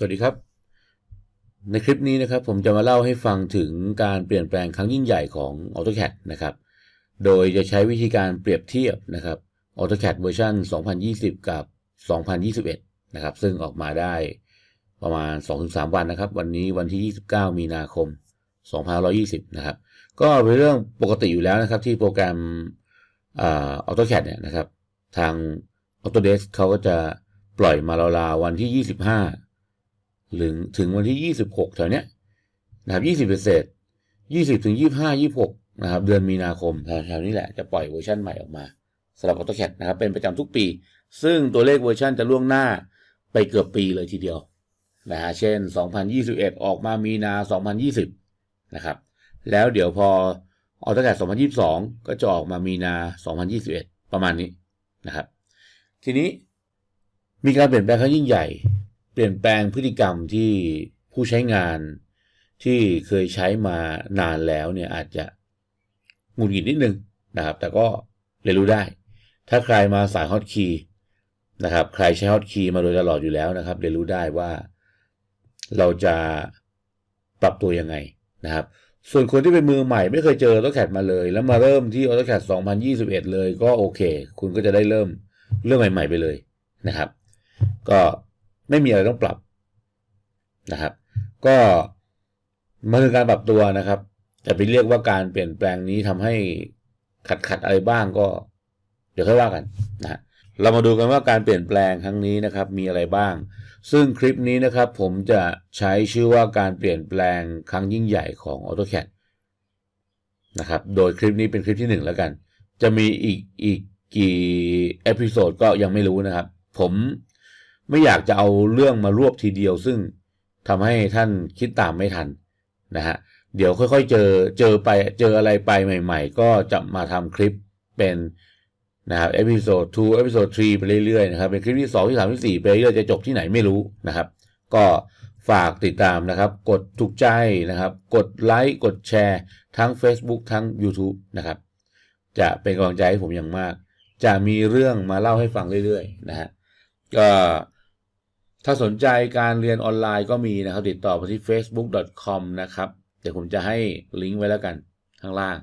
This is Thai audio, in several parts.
สวัสดีครับ ในคลิปนี้นะครับผมจะมาเล่าให้ฟังถึงการเปลี่ยนแปลงครั้งยิ่งใหญ่ของ AutoCAD นะครับ โดยจะใช้วิธีการเปรียบเทียบนะครับ AutoCAD เวอร์ชัน2020 กับ 2021 นะครับ ซึ่งออกมาได้ประมาณ 2-3 วันนะครับ วันนี้วันที่ 29 มีนาคม 2520 นะครับ ก็เป็นเรื่องปกติอยู่แล้วนะครับ ที่โปรแกรมอ่า AutoCAD เนี่ยนะครับ ทาง Autodesk เขาก็จะปล่อยมาราวๆวันที่ 25 หรือถึงวันที่ 26 แถวเนี้ยนะครับ20เศษ20ถึง25 26นะครับเดือนมีนาคมแถวๆนี้แหละจะปล่อยเวอร์ชันใหม่ออกมาสำหรับ AutoCAD นะครับเป็นประจำทุกปี ซึ่งตัวเลขเวอร์ชันจะล่วงหน้าไปเกือบปีเลยทีเดียวนะฮะเช่น 2021 ออกมามีนา 2020 นะครับ แล้วเดี๋ยวพอ AutoCAD 2022 ก็จะออกมามีนา 2021 ประมาณนี้นะครับ ทีนี้มีการเปลี่ยนแปลงครั้งยิ่งใหญ่ ปลี่ยนแปลงพฤติกรรมที่ผู้ใช้งานที่เคยใช้มานานแล้วเนี่ยอาจจะหงุดหงิดนิดนึงนะครับ แต่ก็เรียนรู้ได้ ถ้าใครมาสายฮอตคีย์นะครับ ใครใช้ฮอตคีย์มาโดยตลอดอยู่แล้วนะครับ เรียนรู้ได้ว่าเราจะปรับตัวยังไงนะครับ ส่วนคนที่เป็นมือใหม่ไม่เคยเจอ AutoCAD มาเลย แล้วมาเริ่มที่ AutoCAD 2021 เลยก็โอเค คุณก็จะได้เริ่มเรื่องใหม่ ๆ ไปเลยนะครับ ก็ ไม่มีอะไรต้องปรับนะครับ ก็มันคือการปรับตัวนะครับแต่ไปเรียกว่าการเปลี่ยนแปลงนี้ทำให้ขัดขัดอะไรบ้างก็ เดี๋ยวค่อยว่ากันนะฮะเรามาดูกันว่าการเปลี่ยนแปลงครั้งนี้นะครับ มีอะไรบ้าง ซึ่งคลิปนี้นะครับ ผมจะใช้ชื่อว่าการเปลี่ยนแปลงครั้งยิ่งใหญ่ของ AutoCAD นะครับ โดยคลิปนี้เป็นคลิปที่หนึ่งแล้วกัน จะมีอีกอีกกี่เอพิโซดก็ยังไม่รู้นะครับ ผม ไม่อยากจะเอาเรื่องมารวบทีเดียว ซึ่งทำให้ท่านคิดตามไม่ทันนะฮะเดี๋ยวค่อยๆ เจอเจอไปเจออะไรไปใหม่ ๆ ก็จะมาทำคลิปเป็นนะครับเอพิโซด2เอพิโซด3ไปเรื่อยๆนะครับเป็นคลิปที่ 2 ที่ 3 ที่ 4 ไปเรื่อยจะจบที่ไหนไม่รู้นะครับ ก็ฝากติดตามนะครับ กดถูกใจนะครับ กดไลค์กดแชร์ทั้ง Facebook ทั้ง YouTube นะครับ จะเป็นกำลังใจให้ผมอย่างมาก จะมีเรื่องมาเล่าให้ฟังเรื่อยๆนะฮะก็ ถ้าสนใจการเรียนออนไลน์ก็มีนะครับ ติดต่อไปที่ facebook.com นะครับเดี๋ยวผมจะให้ลิงก์ไว้แล้วกันข้างล่าง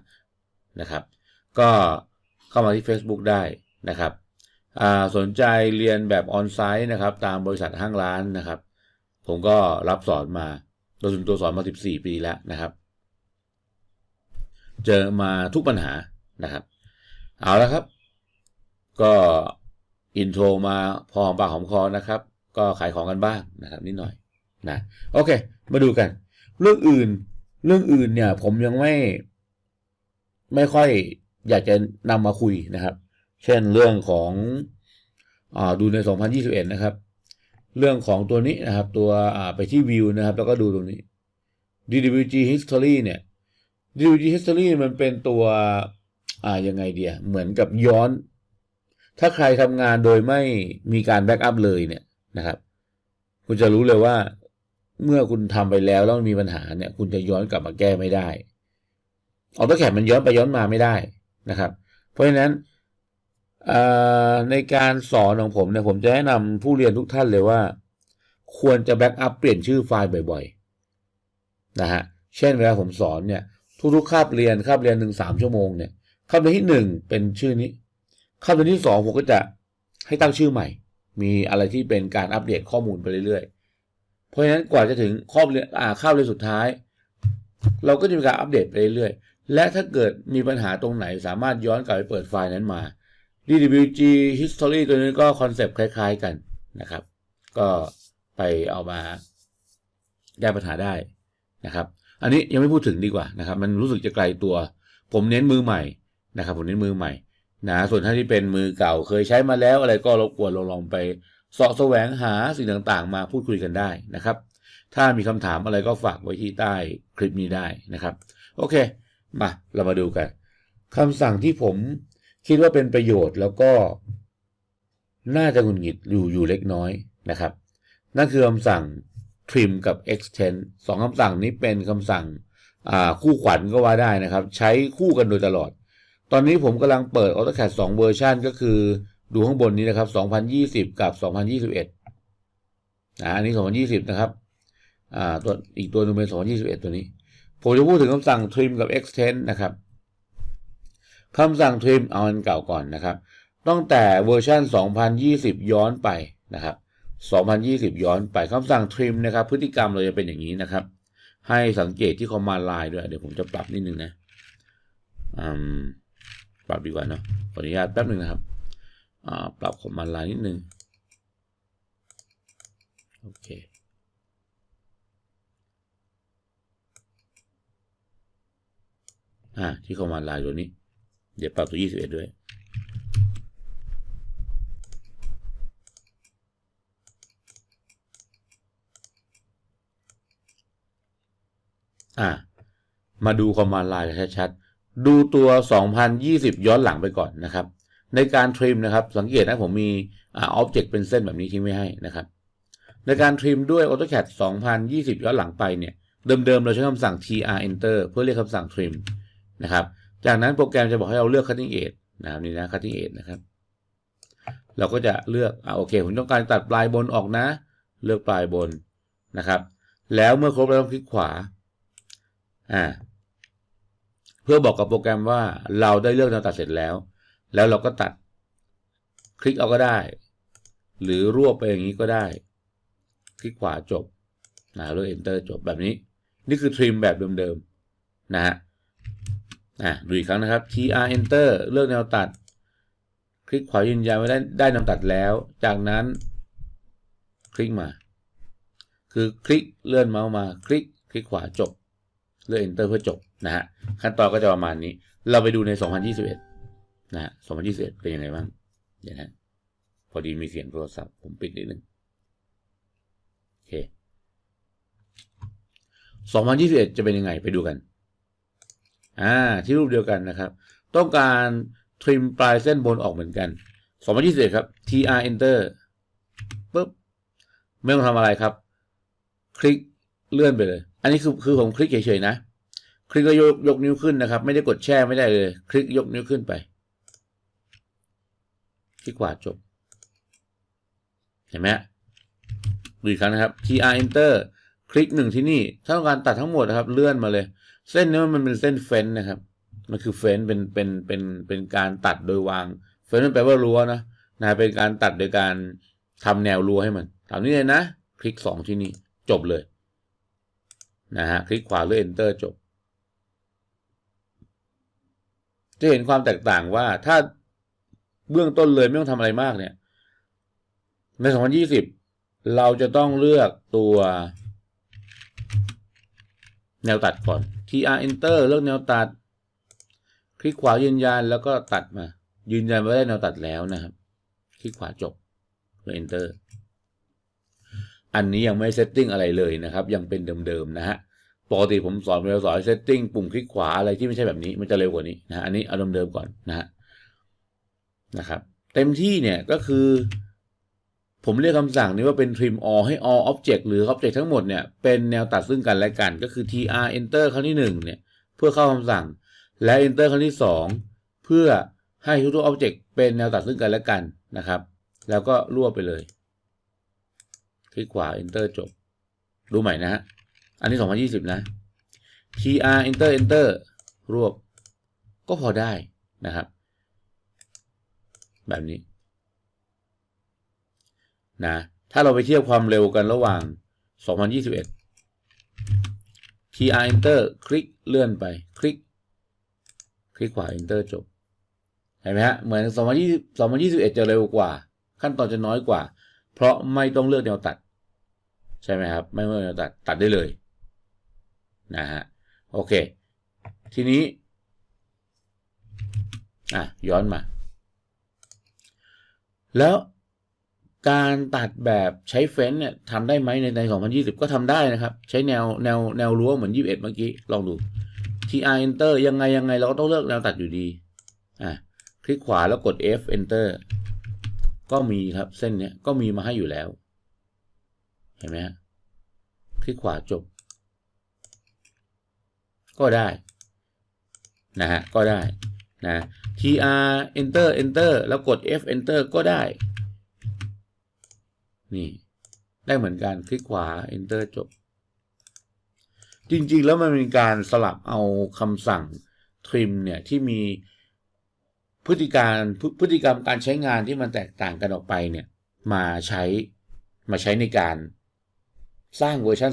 นะครับ ก็เข้ามาที่ Facebook ได้นะครับสนใจเรียนแบบออนไซต์นะครับ ตามบริษัทห้างร้านนะครับ ผมก็รับสอนมาโดยส่วนตัวสอนมา 14 ปีแล้วนะครับ เจอมาทุกปัญหานะครับ เอาละครับ ก็อินโทรมาพอหอมปากหอมคอนะครับ ก็ขายของกันบ้างนะครับนิดหน่อยนะโอเค มาดูกัน เรื่องอื่น เรื่องอื่นเนี่ย ผมยังไม่ ไม่ค่อยอยากจะนำมาคุยนะครับ เช่นเรื่องของอดูใน 2021 นะครับ เรื่องของตัวนี้นะครับ ตัวไปที่วิวนะครับ แล้วก็ดูตรงนี้ DWG History เนี่ย DWG History มันเป็นตัวอ่ายังไงเดียเหมือนกับย้อน ถ้าใครทำงานโดยไม่มีการแบ็กอัพเลยเนี่ย นะครับ คุณจะรู้เลยว่าเมื่อคุณทำไปแล้วแล้วมันมีปัญหาเนี่ย คุณจะย้อนกลับมาแก้ไม่ได้ออโต้แคดมันย้อนไปย้อนมาไม่ได้นะครับ เพราะฉะนั้นในการสอนของผมเนี่ยผมจะแนะนำผู้เรียนทุกท่านเลยว่า ควรจะแบ็กอัพเปลี่ยนชื่อไฟล์บ่อยๆนะฮะเช่นเวลาผมสอนเนี่ย ทุกๆคาบเรียนคาบเรียนหนึ่งสามชั่วโมงเนี่ยคาบเรียนที่หนึ่งเป็นชื่อนี้คาบเรียนที่สองผมก็จะให้ตั้งชื่อใหม่ มีอะไรที่เป็นการอัปเดตข้อมูลไปเรื่อยๆ เพราะฉะนั้นกว่าจะถึงข้อเรียนอ่าคาบเรียนสุดท้าย เราก็จะมีการอัปเดตไปเรื่อยๆ และถ้าเกิดมีปัญหาตรงไหนสามารถย้อนกลับไปเปิดไฟล์นั้นมา DWG History ตัวนี้ก็คอนเซปต์คล้ายๆกันนะครับ ก็ไปเอามาแก้ปัญหาได้นะครับ อันนี้ยังไม่พูดถึงดีกว่านะครับ มันรู้สึกจะไกลตัว ผมเน้นมือใหม่นะครับ ผมเน้นมือใหม่ นะส่วนท่านที่เป็นมือเก่าเคยใช้มาแล้วอะไรก็รบกวนลองๆไปเสาะแสวงหาสิ่งต่างๆ มาพูดคุยกันได้นะครับ ถ้ามีคำถามอะไรก็ฝากไว้ที่ใต้คลิปนี้ได้นะครับ โอเค มาเรามาดูกันคำสั่งที่ผมคิดว่าเป็นประโยชน์แล้วก็ น่าจะหงุดหงิดอยู่อยู่เล็กน้อยนะครับ นั่นคือคำสั่ง trim กับ extend สองคำสั่งนี้เป็นคำสั่งคู่ขวัญก็ว่าได้นะครับ ใช้คู่กันโดยตลอด ตอนนี้ผมกำลังเปิด AutoCAD 2 เวอร์ชันก็คือดูข้างบนนี้นะครับ 2020 กับ 2021นะอันนี้ 2020 นะครับ อ่า ตัวอีกตัวนึงเป็น 2021 ตัวนี้ ผมจะพูดถึงคำสั่ง trim กับ extend นะครับคำสั่ง trim เอาอันเก่าก่อนนะครับ ตั้งแต่เวอร์ชัน2020 ย้อนไปนะครับ 2020 ย้อนไปคำสั่ง trim นะครับ พฤติกรรมเราจะเป็นอย่างนี้นะครับ ให้สังเกตที่ command line ด้วย เดี๋ยวผมจะปรับนิดนึงนะอืม ปรับดีกว่าเนาะขออนุญาตแป๊บหนึ่งนะครับปรับ command line นิดนึงโอเคอ่าที่ command line ตัวนี้ เดี๋ยวปรับตัว 21 ด้วยอ่ามาดูคอมมานด์ไลน์ชัดๆ ดูตัว 2020 ย้อนหลังไปก่อนนะครับ ในการทริมนะครับ สังเกตนะผมมีอ่าอ็อบเจกต์เป็นเส้นแบบนี้ทิ้งไว้ให้นะครับ ในการทริมด้วย AutoCAD 2020 ย้อนหลังไปเนี่ย เดิมๆ เราใช้คำสั่ง tr enter เพื่อเรียกคำสั่ง trim นะครับ จากนั้นโปรแกรมจะบอกให้เราเลือก cutting edge นะครับนี่นะ cutting edge นะครับ เราก็จะเลือกอ่าโอเค ผมต้องการตัดปลายบนออกนะ เลือกปลายบนนะครับ แล้วเมื่อครบแล้วต้องคลิกขวา อ่า เพื่อบอกกับโปรแกรมว่าเราได้เลือกแนวตัดเสร็จแล้ว แล้วเราก็ตัดคลิกเอาก็ได้ หรือรวบไปอย่างนี้ก็ได้ คลิกขวาจบนะเลือก enter จบแบบนี้ นี่คือ trim แบบเดิมๆนะฮะอะดูอีกครั้งนะครับ tr enter เลือกแนวตัด คลิกขวายืนยันว่าได้ได้แนวตัดแล้ว จากนั้นคลิกมา คือคลิกเลื่อนเมาส์มา คลิก คลิกขวาจบ เลือก enter เพื่อจบ นะฮะขั้นตอนก็จะประมาณนี้ เราไปดูใน 2021 นะฮะ 2021 เป็นยังไงบ้างเดี๋ยวนะพอดีมีเสียงโทรศัพท์ผมปิดนิดนึงโอเค 2021 จะเป็นยังไงไปดูกัน อ่า ที่รูปเดียวกันนะครับ ต้องการทริมปลายเส้นบนออกเหมือนกัน 2021 ครับ tr enter ปุ๊บ ไม่ต้องทำอะไรครับ คลิกเลื่อนไปเลย อันนี้คือคือผมคลิกเฉยๆนะ ลิกก็ยกยกนิ้วขึ้นนะครับ ไม่ได้กดแช่ไม่ได้เลย คลิกยกนิ้วขึ้นไปคลิกขวาจบ เห็นไหมดูอีกครั้งนะครับ tr enter คลิกหนึ่งที่นี่ ถ้าต้องการตัดทั้งหมดนะครับ เลื่อนมาเลย เส้นนี้มันเป็นเส้นเฟ้นนะครับ มันคือเฟ้นเป็นเป็นเป็นเป็นการตัดโดยวาง เฟ้นมันแปลว่ารั้วนะนะเป็นการตัดโดยการทำแนวรั้วให้มันตามนี้เลยนะ คลิกสองที่นี่จบเลยนะฮะคลิกขวาเลือ enter จบ จะเห็นความแตกต่างว่าถ้าเบื้องต้นเลยไม่ต้องทำอะไรมากเนี่ย ใน 2020 เราจะต้องเลือกตัวแนวตัดก่อน tr enter เลือกแนวตัด คลิกขวายืนยันแล้วก็ตัดมา ยืนยันว่าได้แนวตัดแล้วนะครับ คลิกขวาจบแล้ว enter อันนี้ยังไม่เซตติ้งอะไรเลยนะครับ ยังเป็นเดิมๆนะฮะ ปกติผมสอนเราสอนเซตติ้งปุ่มคลิกขวาอะไรที่ไม่ใช่แบบนี้มันจะเร็วกว่านี้นะฮะอันนี้เอาเดิมก่อนนะฮะนะครับ เต็มที่เนี่ยก็คือ ผมเรียกคำสั่งนี้ว่าเป็น trim all ให้ all object หรือ object ทั้งหมดเนี่ยเป็นแนวตัดซึ่งกันและกัน ก็คือ tr enter ครั้งที่หนึ่งเนี่ยเพื่อเข้าคำสั่ง และ enter ครั้งที่สองเพื่อให้ทุกๆ object เป็นแนวตัดซึ่งกันและกันนะครับ แล้วก็รวบไปเลย คลิกขวา enter จบ ดูใหม่นะฮะ อันนี้ 2020 นะ tr enter enter รวบ ก็พอได้นะครับ แบบนี้ นะ ถ้าเราไปเทียบความเร็วกันระหว่าง 2021 tr enter คลิกเลื่อนไป คลิก คลิกขวา enter จบ เห็นไหมฮะ เหมือน 2020 2021 จะเร็วกว่า ขั้นตอนจะน้อยกว่า เพราะไม่ต้องเลือกแนวตัด ใช่ไหมครับ ไม่ต้องเลือกแนวตัด ตัดได้เลย นะฮะโอเค ทีนี้อะย้อนมา แล้วการตัดแบบใช้เฟ้นเนี่ยทำได้ไหมในใน 2020 ก็ทำได้นะครับ ใช้แนวแนวแนวรั้วเหมือน 21 เมื่อกี้ ลองดู tr enter ยังไงยังไงเราก็ต้องเลือกแนวตัดอยู่ดี อะ คลิกขวาแล้วกด f enter ก็มีครับเส้นเนี้ยก็มีมาให้อยู่แล้ว เห็นไหมฮะ คลิกขวาจบ ก็ได้นะฮะก็ได้นะ tr enter enter แล้วกด f enter ก็ได้ นี่ ได้เหมือนกันคลิกขวา enter จบ จริงๆ แล้วมันเป็นการสลับเอาคำสั่ง trim เนี่ย ที่มีพฤติการพฤพฤติกรรมการใช้งานที่มันแตกต่างกันออกไปเนี่ย มาใช้มาใช้ในการสร้างเวอร์ชัน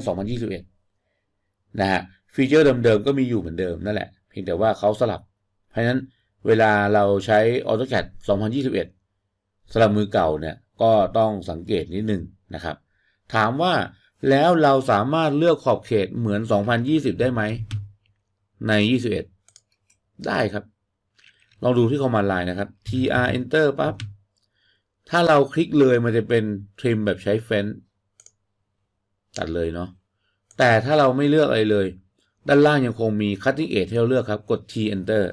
2021 นะฮะ ฟีเจอร์เดิมๆก็มีอยู่เหมือนเดิมนั่นแหละ เพียงแต่ว่าเขาสลับ เพราะนั้นเวลาเราใช้ AutoCAD 2021สำหรับมือเก่าเนี่ยก็ต้องสังเกตนิดนึงนะครับ ถามว่าแล้วเราสามารถเลือกขอบเขตเหมือน 2020 ได้ไหม ใน 21 ได้ครับ ลองดูที่ command line นะครับ tr enter ปั๊บ ถ้าเราคลิกเลยมันจะเป็น trim แบบใช้เฟ้นตัดเลยเนาะ แต่ถ้าเราไม่เลือกอะไรเลย ด้านล่างยังคงมี cutting edge ให้เราเลือกครับ กด t enter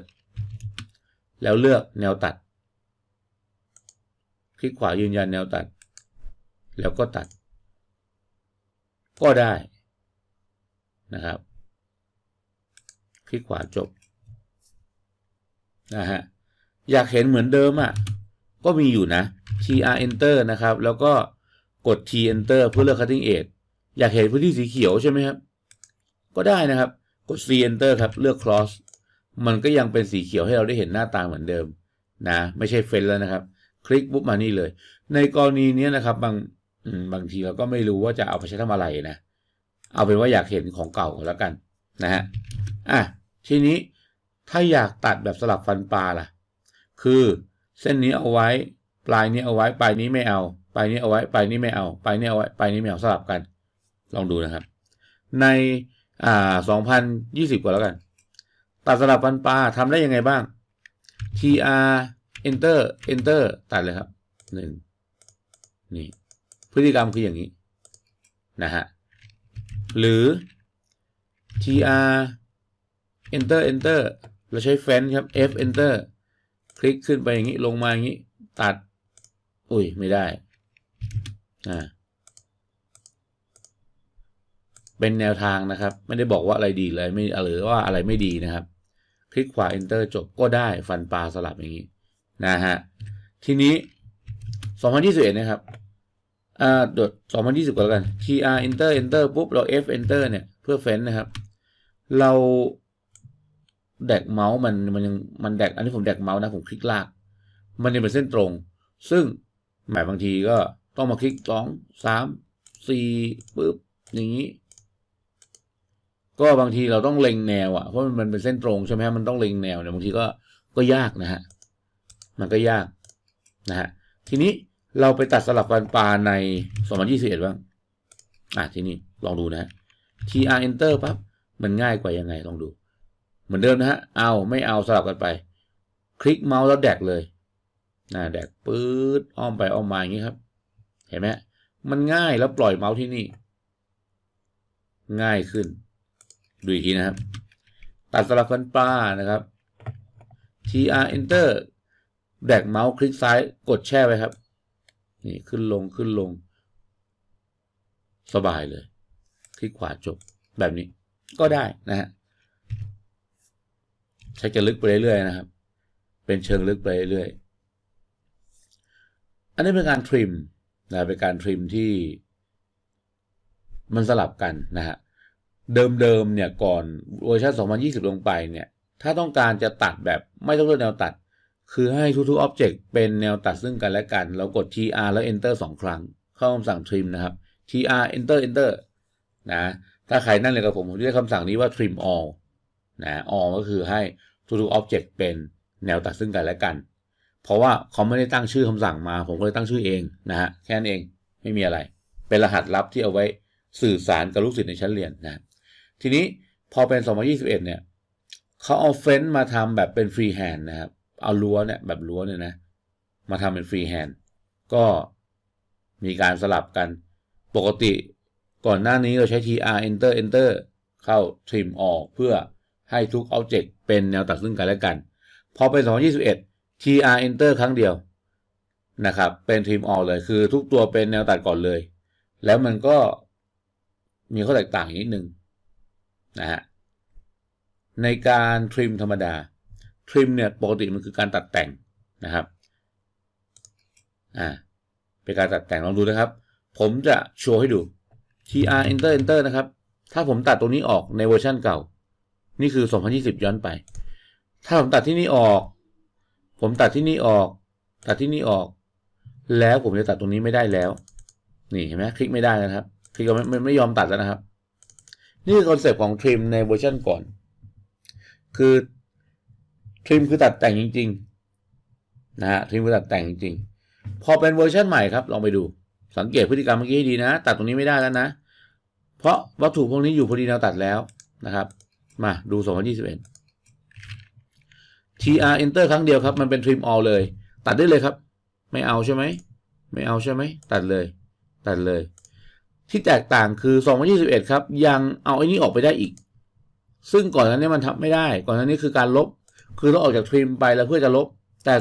แล้วเลือกแนวตัด คลิกขวายืนยันแนวตัด แล้วก็ตัด ก็ได้นะครับ คลิกขวาจบนะฮะอยากเห็นเหมือนเดิมอะ่ะ ก็มีอยู่นะ tr enter นะครับ แล้วก็กด t enter เพื่อเลือก cutting edge อยากเห็นพื้นที่สีเขียวใช่ไหมครับ ก็ได้นะครับ ด c enter ครับ เลือก cross มันก็ยังเป็นสีเขียวให้เราได้เห็นหน้าตาเหมือนเดิมนะ ไม่ใช่เฟ้นแล้วนะครับ คลิกปุ๊บมานี่เลย ในกรณีนี้นะครับ บางบางทีเราก็ไม่รู้ว่าจะเอาไปใช้ทำอะไรนะ เอาเป็นว่าอยากเห็นของเก่าแล้วกันนะฮะอะทีนี้ถ้าอยากตัดแบบสลับฟันปลาล่ะ คือเส้นนี้เอาไว้ ปลายนี้เอาไว้ ปลายนี้ไม่เอา ปลายนี้เอาไว้ ปลายนี้ไม่เอา ปลายนี้เอาไว้ ปลายนี้ไม่เอาสลับกัน ลองดูนะครับ ใน อ่า2020กว่าแล้วกัน ตัดสลับฟันปลาทำได้ยังไงบ้าง tr enter enter ตัดเลยครับหนึ่งนี่ พฤติกรรมคืออย่างนี้ นะฮะ หรือ tr enter enter เราใช้เฟ้นครับ f enter คลิกขึ้นไปอย่างนี้ ลงมาอย่างนี้ ตัด อุ้ย ไม่ได้ อ่า เป็นแนวทางนะครับ ไม่ได้บอกว่าอะไรดีเลยไม่หรือว่าอะไรไม่ดีนะครับ คลิกขวา enter จบก็ได้ฟันปลาสลับอย่างนี้นะฮะทีนี้ 2021 นะครับอ่าดด2020ก่อนแล้วกัน tr enter enter ปุ๊บเรา f enter เนี่ยเพื่อเฟ้นนะครับ เราแดกเมาส์มันมันยังมันแดกอันนี้ผมแดกเมาส์นะผมคลิกลาก มันยังเป็นเส้นตรง ซึ่งหมายบางทีก็ต้องมาคลิกสองสามสี่ปุ๊บอย่างนี้ ก็บางทีเราต้องเล็งแนวอะ่ะเพราะมันเป็นเส้นตรงใช่ไหมมันต้องเล็งแนวเนี่ยบางทีก็ก็ยากนะฮะมันก็ยากนะฮะทีนี้เราไปตัดสลับฟันปลาใน2021บ้างอะทีนี้ลองดูนะะ tr enter ปั๊บมันง่ายกว่ายังไงลองดู เหมือนเดิมนะฮะเอาไม่เอาสลับกันไป คลิกเมาส์แล้วแดกเลยนะแดกปื๊ดอ้อมไปอ้อมมาอย่างนี้ครับ เห็นไหมมันง่ายแล้วปล่อยเมาส์ที่นี่ ง่ายขึ้น ดูอีกทีนะครับ ตัดสลับฟันปลานะครับ tr enter แดกเมาส์คลิกซ้ายกดแช่ไว้ครับ นี่ขึ้นลงขึ้นลง สบายเลย คลิกขวาจบแบบนี้ก็ได้นะฮะใช้จะลึกไปเรื่อยๆนะครับ เป็นเชิงลึกไปเรื่อยๆอันนี้เป็นการทริมนะเป็นการทริมที่มันสลับกันนะฮะ เดิมๆเนี่ยก่อนเวอร์ชัน2020 ลงไปเนี่ย ถ้าต้องการจะตัดแบบไม่ต้องเลือกแนวตัด คือให้ทุกๆ Object เป็นแนวตัดซึ่งกันและกัน เรากด tr แล้ว enter สองครั้ง เข้าคำสั่ง trim นะครับ tr enter enter นะถ้าใครนั่นเลยกับผมผมจะเรียกคำสั่งนี้ว่า trim all นะ all ก็คือให้ทุกๆ Object เป็นแนวตัดซึ่งกันและกัน เพราะว่าเขาไม่ได้ตั้งชื่อคำสั่งมา ผมก็เลยตั้งชื่อเองนะฮะแค่นั้นเองไม่มีอะไร เป็นรหัสลับที่เอาไว้สื่อสารกับลูกศิษย์ในชั้นเรียนนะ ทีนี้พอเป็น 2021 เนี่ยเขาเอาเฟ้นมาทำแบบเป็นฟรีแฮนด์นะครับ เอารั้วเนี่ยแบบรั้วเนี่ยนะ มาทำเป็นฟรีแฮนด์ก็มีการสลับกันปกติก่อนหน้านี้เราใช้ tr enter enter เข้า trim ออกเพื่อให้ทุก object เป็นแนวตัดซึ่งกันและกัน พอเป็น 2021 tr enter ครั้งเดียวนะครับ เป็น trim ออกเลยคือทุกตัวเป็นแนวตัดก่อนเลย แล้วมันก็มีข้อแตกต่างนิดนึง นะฮะในการทริมธรรมดา ทริมเนี่ยปกติมันคือการตัดแต่งนะครับอ่าเป็นการตัดแต่งลองดูนะครับ ผมจะโชว์ให้ดู tr enter enter นะครับ ถ้าผมตัดตรงนี้ออกในเวอร์ชันเก่า นี่คือ 2020 ย้อนไป ถ้าผมตัดที่นี่ออก ผมตัดที่นี่ออก ตัดที่นี่ออก แล้วผมจะตัดตรงนี้ไม่ได้แล้ว นี่เห็นไหมคลิกไม่ได้นะครับ คลิกก็ไม่ไม่ยอมตัดแล้วนะครับ นี่คือคอนเซปต์ของทริมในเวอร์ชันก่อน คือทริมคือตัดแต่งจริงๆนะฮะทริมคือตัดแต่งจริงๆ พอเป็นเวอร์ชันใหม่ครับ ลองไปดู สังเกตพฤติกรรมเมื่อกี้ให้ดีนะ ตัดตรงนี้ไม่ได้แล้วนะ เพราะวัตถุพวกนี้อยู่พอดีแนวตัดแล้วนะครับ มาดู 2021 tr enter ครั้งเดียวครับ มันเป็น trim all เลย ตัดได้เลยครับ ไม่เอาใช่ไหม ไม่เอาใช่ไหม ตัดเลย ตัดเลย ที่แตกต่างคือ2021 ครับ ยังเอาไอ้นี้ออกไปได้อีก ซึ่งก่อนหน้านี้มันทำไม่ได้ ก่อนหน้านี้คือการลบ คือต้องออกจากทริมไปแล้วเพื่อจะลบ แต่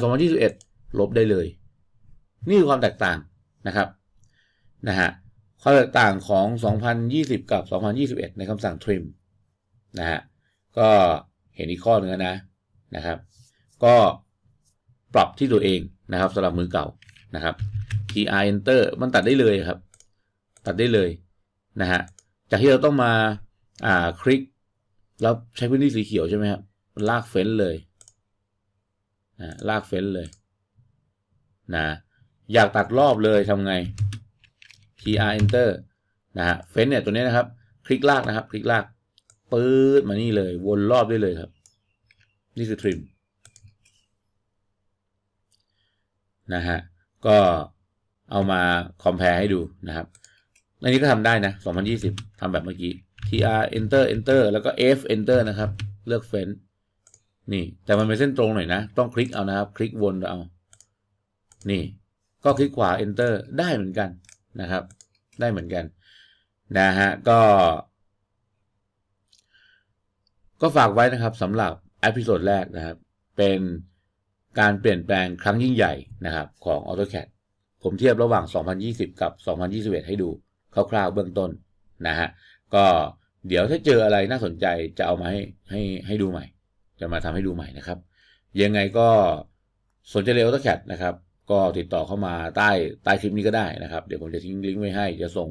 2021 ลบได้เลย นี่คือความแตกต่างนะครับ นะฮะ ความแตกต่างของ 2020 กับ 2021 ในคำสั่ง trim นะฮะ ก็เห็นอีกข้อหนึ่งนะ นะครับ ก็ปรับที่ตัวเองนะครับสำหรับมือเก่านะครับ tr enter มันตัดได้เลยครับ ตัดได้เลยนะฮะจากที่เราต้องมาอ่าคลิก แล้วใช้พื้นที่สีเขียวใช่ไหมครับลากเฟ้นเลยนะลากเฟ้นเลยนะอยากตัดรอบเลยทำไง tr enter นะฮะเฟ้นเนี่ยตัวนี้นะครับ คลิกลากนะครับ คลิกลากปื๊ดมานี่เลยวนรอบได้เลยครับ นี่คือ trim นะฮะก็เอามา compare ให้ดูนะครับ อันนี้ก็ทำได้นะ 2020ทำแบบเมื่อกี้ tr enter enter แล้วก็ f enter นะครับ เลือกเฟ้นนี่ แต่มันเป็นเส้นตรงหน่อยนะ ต้องคลิกเอานะครับ คลิกวนเอา นี่ ก็คลิกขวา enter ได้เหมือนกันนะครับ ได้เหมือนกัน นะฮะ ก็ ก็ฝากไว้นะครับสำหรับอพิโซดแรกนะครับ เป็นการเปลี่ยนแปลงครั้งยิ่งใหญ่นะครับ ของ AutoCAD ผมเทียบระหว่าง 2020 กับ 2021 ให้ดู คร่าวๆเบื้องต้นนะฮะก็เดี๋ยวถ้าเจออะไรน่าสนใจจะเอามาให้ให้ให้ดูใหม่ จะมาทำให้ดูใหม่นะครับ ยังไงก็สนใจเรียน AutoCAD นะครับ ก็ติดต่อเข้ามาใต้ใต้คลิปนี้ก็ได้นะครับ เดี๋ยวผมจะทิ้งลิงก์ไว้ให้ จะส่ง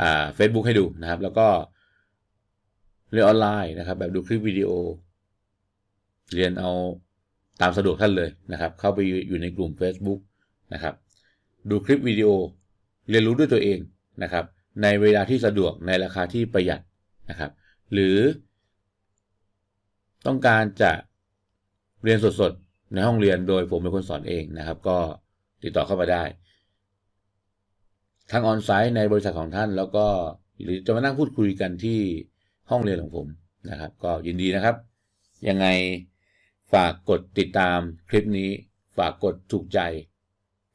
อ่า Facebook ให้ดูนะครับ แล้วก็เรียนออนไลน์นะครับ แบบดูคลิปวิดีโอ เรียนเอาตามสะดวกท่านเลยนะครับ เข้าไปอยู่ในกลุ่ม Facebook นะครับ ดูคลิปวิดีโอ เรียนรู้ด้วยตัวเอง นะครับ ในเวลาที่สะดวกในราคาที่ประหยัดนะครับ หรือ ต้องการจะเรียนสดๆ ในห้องเรียนโดยผมเป็นคนสอนเองนะครับ ก็ติดต่อเข้ามาได้ ทั้งออนไซต์ในบริษัทของท่านแล้วก็หรือจะมานั่งพูดคุยกันที่ห้องเรียนของผมนะครับ ก็ยินดีนะครับ ยังไงฝากกดติดตามคลิปนี้ ฝากกดถูกใจ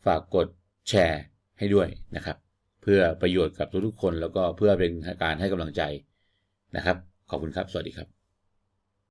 ฝากกดแชร์ให้ด้วยนะครับ เพื่อประโยชน์กับทุกๆคน แล้วก็เพื่อเป็นการให้กำลังใจนะครับ ขอบคุณครับ สวัสดีครับ